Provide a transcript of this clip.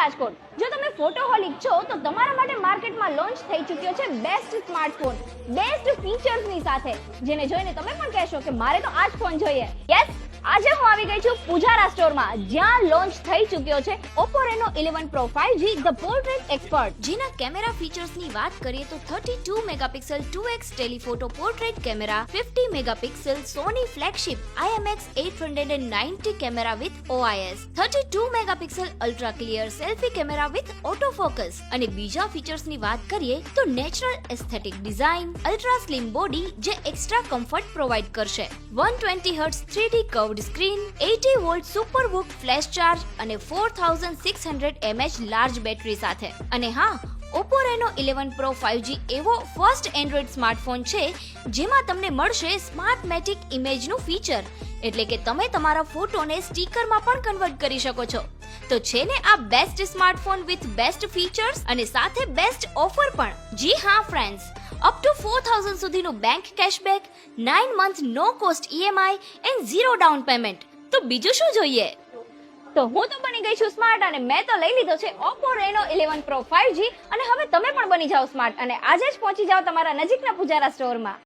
રાજકોટ. જો તમે ફોટોહોલિક છો તો તમારા માટે માર્કેટમાં લોન્ચ થઈ ચૂક્યો છે બેસ્ટ સ્માર્ટફોન બેસ્ટ ફીચર્સની સાથે. જેને જોઈને તમે પણ કહેશો કે મારે તો આ જ ફોન જોઈએ. યસ આજે હું આવી ગઈ છું પૂજારા સ્ટોરમાં, જ્યાં લોન્ચ થઈ ચૂક્યો છે Oppo Reno 11 Pro 5G the portrait expert જેના કેમેરા ફીચર્સની વાત કરીએ તો 32 megapixel 2x telephoto portrait camera 50 megapixel Sony flagship IMX 890 camera with OIS 32 megapixel ultra clear selfie camera with auto focus અને બીજા ફીચર્સની વાત કરીએ તો natural aesthetic design ultra slim body જે એક્સ્ટ્રા કમ્ફર્ટ પ્રોવાઇડ કરશે. 120 hertz 3D curved screen 80 watt super book flash charge અને four thousand six hundred mAh large battery સાથે. અને હા, Oppo Reno 11 Pro 5G એવો ફર્સ્ટ એન્ડ્રોઇડ સ્માર્ટફોન છે, જેમાં તમને મળશે સ્માર્ટ મેટિક ઇમેજનું ફીચર એટલે કે તમે તમારા ફોટોને સ્ટીકરમાં પણ કન્વર્ટ કરી શકો છો. તો છે ને આ best smartphone with best features અને સાથે બેસ્ટ ઓફર પણ. જી હા friends up to four thousand સુધીનું bank cashback nine month no cost EMI and zero down payment તો બીજું શું જોઈએ? તો હું તો બની ગઈ છું સ્માર્ટ અને મેં તો લઈ લીધો છે Oppo Reno eleven pro five G અને હવે તમે પણ બની જાઓ સ્માર્ટ અને આજે જ પહોંચી જાઓ તમારા નજીકના પૂજારા સ્ટોરમાં